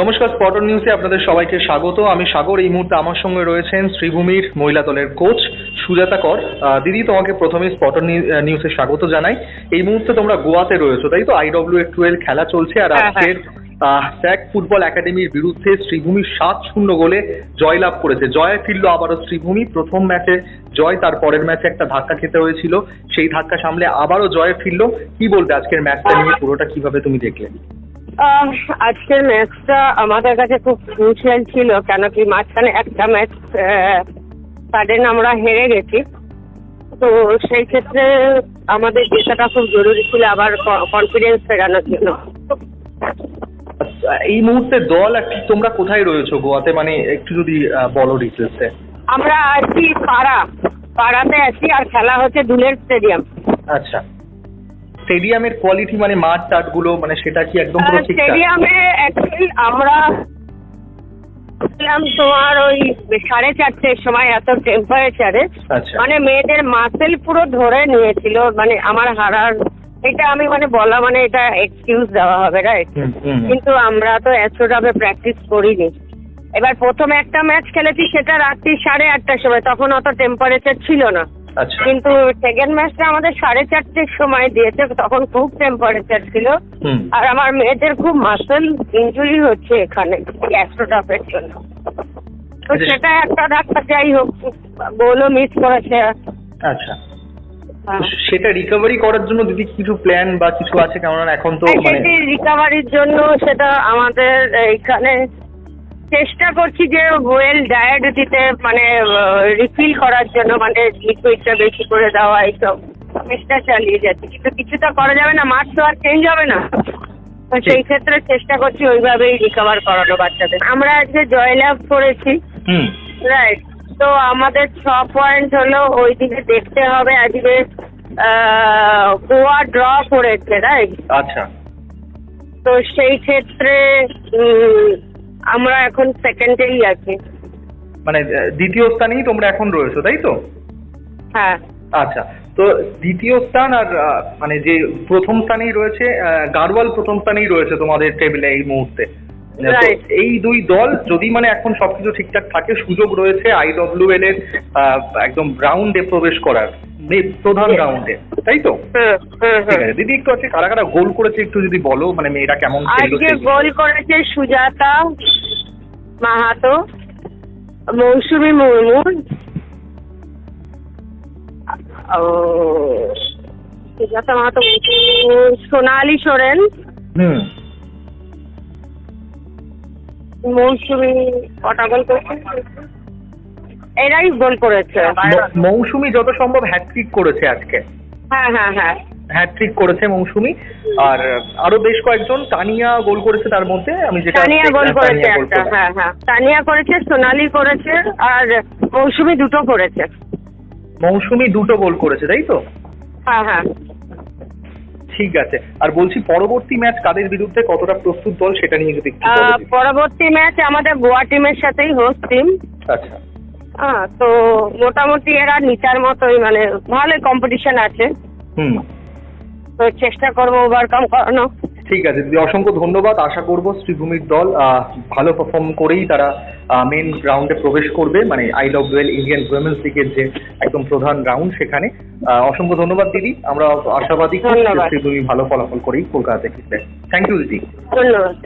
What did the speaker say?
নমস্কার স্পটন নিউজে আপনাদের সবাইকে স্বাগত। আমি সাগর এই মুহূর্তে আমার সঙ্গে রয়েছেন শ্রীভূমির মহিলা দলের কোচ সুজাতা কর। দিদি তোমাকে প্রথমে স্পটন নিউজে স্বাগত জানাই। এই মুহূর্তে তোমরা গোয়াতে রয়েছো তাই তো? আইডব্লিউ টুয়েলভ খেলা চলছে আর হ্যাঁ, হ্যাঁ। আজকের স্যাক ফুটবল একাডেমির বিরুদ্ধে শ্রীভূমি সাত শূন্য গোলে জয়লাভ করেছে। জয় ফিরল আবারও শ্রীভূমি। প্রথম ম্যাচে জয় তার পরের ম্যাচে একটা ধাক্কা খেতে হয়েছিল। সেই ধাক্কা সামলে আবারও জয়ে ফিরল। কি বলবে আজকের ম্যাচটা নিয়ে? পুরোটা কীভাবে তুমি দেখলে? আজকের ম্যাচটা আমাদের কাছে খুব ক্রুশিয়াল ছিল কেন কি মাঝখানে একটা ম্যাচ সাডেন আমরা হেরে গেছি। তো সেই ক্ষেত্রে আমাদের জেতাটা খুব জরুরি ছিল আবার কনফিডেন্স ফেরানোর জন্য। এই মুহূর্তে দল আর ঠিক তোমরা কোথায় রয়েছো গোয়াতে? মানে একটু যদি বলো ডিটেলসে আমরা আছি পাড়া। পাড়াতে আছি আর খেলা হচ্ছে দুলের স্টেডিয়াম আচ্ছা। স্টেডিয়ামের কোয়ালিটি মানে মাঠ টাটগুলো মানে সেটা কি একদম পুরো ঠিকঠাক? স্টেডিয়ামে অ্যাকচুয়ালি আমরা ছিলাম তোমার ওই সাড়ে চারটের সময় এত টেম্পারেচারে আচ্ছা। মানে মেয়েদের মাসেল পুরো ধরে নিয়েছিল মানে আমার হারার এটা আমি মানে বলা মানে এটা এক্সকিউজ দেওয়া হবে রাইট। কিন্তু আমরা তো এতটাভাবে প্র্যাকটিস করিনি। এবার প্রথম একটা ম্যাচ খেলেছি সেটা রাত্রি সাড়ে আটটার সময় তখন অত টেম্পারেচার ছিল না। কিন্তু সেকেন্ড ম্যাচটা আমাদের সাড়ে চারটের সময় দিয়েছে তখন খুব টেম্পারেচার ছিল। আর আমার মেয়েদের খুব মাসেল ইনজুরি হচ্ছে এখানে অ্যাস্ট্রোটাফের জন্য। তো আচ্ছা। সেটা একটা ডাক্তার যাই হোক গোলও মিস করেছে। আচ্ছা। হ্যাঁ। সেটা রিকভারি করার জন্য দিদি কিছু প্ল্যান বা কিছু আছে? কেননা এখন তো হ্যাঁ, মানে রিকভারির জন্য সেটা আমাদের এখানে চেষ্টা করছি যে ওয়েল ডায়েট দিতে মানে রিফিল করার জন্য মানে লিকুইডটা বেশি করে দেওয়া এইসব। চেষ্টা চালিয়ে যাচ্ছি। কিন্তু কিছু তো করা যাবে না মাঠ তো আর চেঞ্জ হবে না। তো সেই ক্ষেত্রে চেষ্টা করছি ওইভাবেই রিকভার করানো বাচ্চাদের। আমরা আজকে জয়লাভ করেছি। রাইট তো আমাদের ছ পয়েন্ট হলো ওই দিকে দেখতে হবে আজকে গোয়া ড্র করেছে রাইট আচ্ছা। তো সেই ক্ষেত্রে আমরা এখন সেকেন্ডেই আছি। মানে দ্বিতীয় স্থানেই তোমরা এখন রয়েছো তাই তো? হ্যাঁ। আচ্ছা তো দ্বিতীয় স্থান আর মানে যে প্রথম স্থানেই রয়েছে গারওয়াল প্রথম স্থানেই রয়েছে তোমাদের টেবিলে এই মুহূর্তে। এই দুই দল যদি মানে এখন সবকিছু ঠিকঠাক থাকে সুযোগ রয়েছে আইডব্লিউএল এর একদম রাউন্ডে প্রবেশ করার। প্রধান. রাউন্ডে তাই তো? ঠিক আছে। দিদি একটু আছে কারা কারা গোল করেছে একটু যদি বলো মানে মেয়েরা কেমন আজকে গোল করেছে সুজাতা মাহাতো মৌসুমী মুর্মু ও, সুজাতা মাহাতো সোনালি সোরেন হুম। মৌসুমী কটা গোল করেছে? এরাই গোল করেছে। ম- মৌসুমী যত সম্ভব হ্যাট্রিক করেছে আজকে। হ্যাঁ হ্যাঁ হ্যাঁ। হ্যাট্রিক করেছে মৌসুমী। আর আরও বেশ কয়েকজন তানিয়া গোল করেছে তার মধ্যে আমি যেটা তানিয়া গোল করেছে একটা হ্যাঁ হ্যাঁ। তানিয়া করেছে সোনালি করেছে আর মৌসুমী দুটো করেছে। মৌসুমী দুটো গোল করেছে তাই তো? হ্যাঁ হ্যাঁ। ঠিক আছে। আর বলছি পরবর্তী ম্যাচ কাদের বিরুদ্ধে কতটা প্রস্তুত দল সেটা নিয়ে যদি পরবর্তী ম্যাচ আমাদের গোয়া টিমের সাথেই হোস্ট টিম আচ্ছা। হ্যাঁ তো মোটামুটি এরা নিচার মতোই মানে ভালোই কম্পিটিশন আছে। হুম। তো চেষ্টা করব ওভারকাম করানো। ঠিক আছে দিদি অসংখ্য ধন্যবাদ। আশা করব শ্রীভূমির দল ভালো পারফর্ম করেই তারা মেন রাউন্ডে প্রবেশ করবে। মানে I love well Indian women's লিগের যে একদম প্রধান রাউন্ড সেখানে। অসংখ্য ধন্যবাদ দিদি। আমরা আশাবাদী শ্রীভূমি ভালো ফলাফল করেই কলকাতাতে ফিরবে। থ্যাংক ইউ দিদি। ধন্যবাদ।